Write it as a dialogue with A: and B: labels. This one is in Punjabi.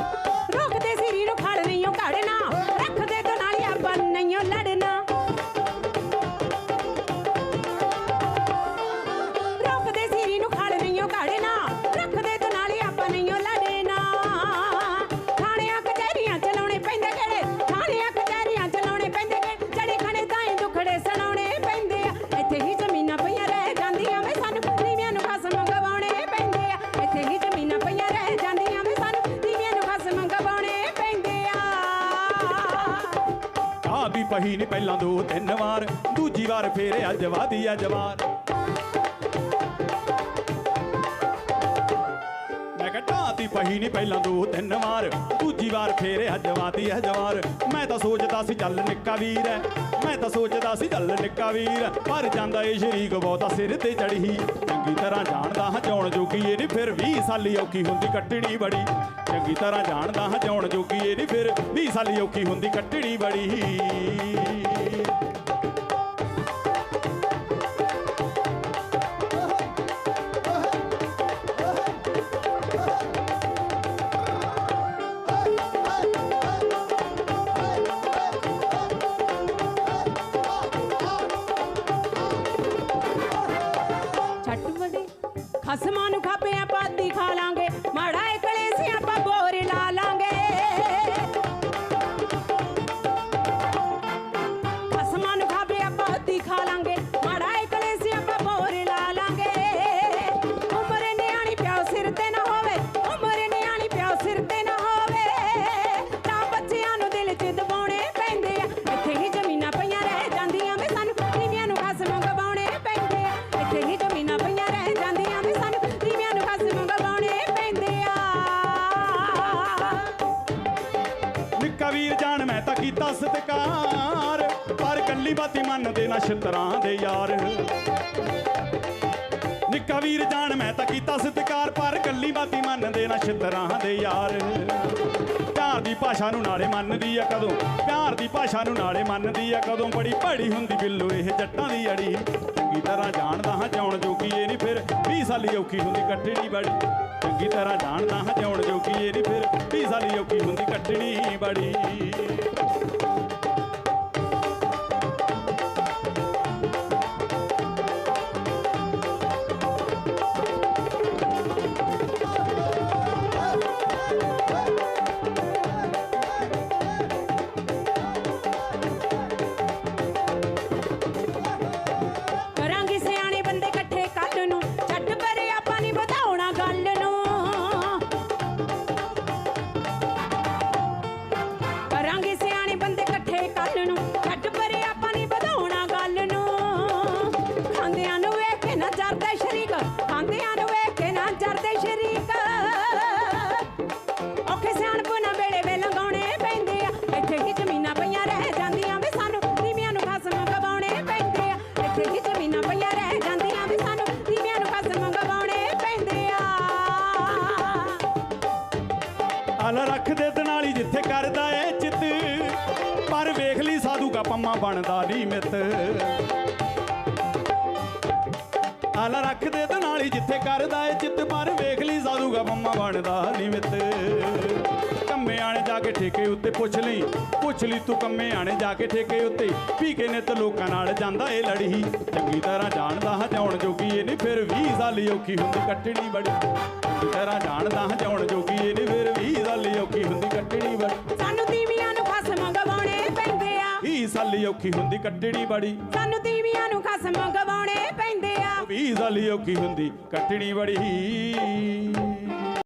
A: Thank
B: you. ਭਾਬੀ ਪਹੀ ਨੇ ਪਹਿਲਾਂ ਦੋ ਤਿੰਨ ਵਾਰ ਦੂਜੀ ਵਾਰ ਫੇਰ ਅੱਜ ਵਾਦੀ ਆ ਪਹੀ ਨਹੀਂ ਪਹਿਲਾਂ ਦੋ ਤਿੰਨ ਵਾਰ। ਦੂਜੀ ਵਾਰ ਫੇਰ ਅੱਜ ਹੈ ਜਵਾਰ। ਮੈਂ ਤਾਂ ਸੋਚਦਾ ਸੀ ਚੱਲ ਨਿੱਕਾ ਵੀਰ ਐ। ਮੈਂ ਤਾਂ ਸੋਚਦਾ ਸੀ ਚੱਲ ਨਿੱਕਾ ਵੀਰ। ਐ। ਪਰ ਜਾਂਦਾ ਏ ਸ਼ਰੀਕ ਬਹੁਤਾ ਸਿਰ ਤੇ ਚੜ੍ਹੀ। ਚੰਗੀ ਤਰ੍ਹਾਂ ਜਾਣਦਾ ਹਾਂ ਚੌਣ ਜੋਗੀ ਇਹ ਨਹੀਂ ਫਿਰ 20 ਸਾਲੀ ਔਖੀ ਹੁੰਦੀ ਕੱਟਣੀ ਬੜੀ। ਚੰਗੀ ਤਰ੍ਹਾਂ ਜਾਣਦਾ ਹਾਂ ਚੌਣ ਜੋਗੀ ਇਹ ਨਹੀਂ ਫਿਰ 20 ਸਾਲੀ ਔਖੀ ਹੁੰਦੀ ਕੱਟਣੀ ਬੜੀ।
A: ਖਸਮਾਂ
B: ਕੀਤਾ ਸਤਿਕਾਰ ਪਰ ਕੱਲੀ ਬਾਤੀ ਮੰਨਦੇ ਨਾ ਛਿੱਤਰਾਂ ਦੇ ਯਾਰ। ਨਿੱਕਾ ਵੀਰ ਜਾਣ ਮੈਂ ਤਾਂ ਕੀਤਾ ਸਤਿਕਾਰ ਪਰ ਕੱਲੀ ਬਾਤੀ ਮੰਨਦੇ ਨਾ ਛਿੱਤਰਾਂ ਦੇ ਯਾਰ। ਪਿਆਰ ਦੀ ਭਾਸ਼ਾ ਨੂੰ ਨਾਲੇ ਮੰਨਦੀ ਆ ਕਦੋਂ? ਪਿਆਰ ਦੀ ਭਾਸ਼ਾ ਨੂੰ ਨਾਲੇ ਮੰਨਦੀ ਆ ਕਦੋਂ? ਬੜੀ ਭੜੀ ਹੁੰਦੀ ਬਿੱਲੋ, ਇਹ ਜੱਟਾਂ ਦੀ ਅੜੀ। ਚੰਗੀ ਤਰ੍ਹਾਂ ਜਾਣਦਾ ਹਾਂ ਜਾਉਣ ਜੋਗੀ, ਇਹ ਨਹੀਂ ਫਿਰ 20 ਸਾਲੀ ਔਖੀ ਹੁੰਦੀ ਕੱਟਣੀ ਬੜੀ। ਚੰਗੀ ਤਰ੍ਹਾਂ ਜਾਣਦਾ ਹਾਂ ਜਾਉਣ ਜੋਗੀ, ਇਹ ਨਹੀਂ ਫਿਰ 20 ਸਾਲੀ ਔਖੀ ਹੁੰਦੀ ਕੱਟਣੀ ਬੜੀ।
A: ਸ਼ਰੀਕ ਖਾਂਦਿਆਂ ਨੂੰ ਵੇਖ ਕੇ ਨਾ ਜਰਦੇ ਸ਼ਰੀਕ। ਔਖੇ ਸਿਆਣਪ ਨਾ ਵੇਲੇ ਵੇ ਲੰਗਾਉਣੇ ਪੈਂਦੇ ਆ। ਇੱਥੇ ਹੀ ਜ਼ਮੀਨਾਂ ਪਈਆਂ ਰਹਿ ਜਾਂਦੀਆਂ ਵੇ ਸਾਨੂੰ, ਨੀਵਿਆਂ ਨੂੰ ਖਸਮ ਗਵਾਉਣੇ ਪੈਂਦੇ ਆ। ਇੱਥੇ ਹੀ ਜ਼ਮੀਨਾਂ ਪਈਆਂ ਰਹਿ ਜਾਂਦੀਆਂ ਵੇ ਸਾਨੂੰ, ਨੀਵਿਆਂ ਨੂੰ ਖਸਮ ਗਵਾਉਣੇ ਪੈਂਦੇ ਆ।
B: ਅਲ ਰੱਖ ਦੇ ਦਨਾਲੀ ਜਿੱਥੇ ਕਰਦਾ ਏ ਚਿੱਤ, ਪਰ ਵੇਖ ਲਈ ਸਾਧੂ ਕਾ ਪੰਮਾ ਬਣਦਾ ਨਹੀਂ ਮਿੱਤ। ਅਲ ਰੱਖ ਦੇ ਦਨਾਲੀ ਜਿੱਥੇ ਕਰਦਾ ਏ ਚਿੱਤ ਪਰ ਵੇਖ ਲਈ ਸਾਧੂ ਕਾ ਬਣਦਾ ਨਹੀਂ ਕੰਮੇ ਆਣੇ ਜਾ ਕੇ ਠੇਕੇ ਉੱਤੇ ਪੁੱਛ ਲਈ ਪੁੱਛ ਲਈ ਤੂੰ ਕੰਮੇ ਆਣੇ ਜਾ ਕੇ ਠੇਕੇ ਉੱਤੇ। ਪੀ ਕੇ ਨਿੱਤ ਲੋਕਾਂ ਨਾਲ ਜਾਂਦਾ ਏ ਲੜੀ। ਚੰਗੀ ਤਰ੍ਹਾਂ ਜਾਣਦਾ ਹਾਂ ਜਾਉਣ ਜੋਗੀ ਇਹ ਨਹੀਂ ਫਿਰ 20 ਸਾਲੀ ਔਖੀ ਹੁੰਦੀ ਕੱਟਣੀ ਬੜੀ। ਚੰਗੀ ਤਰ੍ਹਾਂ ਜਾਣਦਾ ਹਜਾਉਣ ਜੋਗੀ ਇਹ ਸਾਲੀ ਔਖੀ ਹੁੰਦੀ ਕੱਟਣੀ ਬੜੀ
A: ਸਾਨੂੰ ਤੀਵੀਆਂ ਨੂੰ ਖਸਮ ਗਵਾਉਣੇ ਪੈਂਦੇ ਆ।
B: 20 ਸਾਲੀ ਔਖੀ ਹੁੰਦੀ ਕੱਟਣੀ ਬੜੀ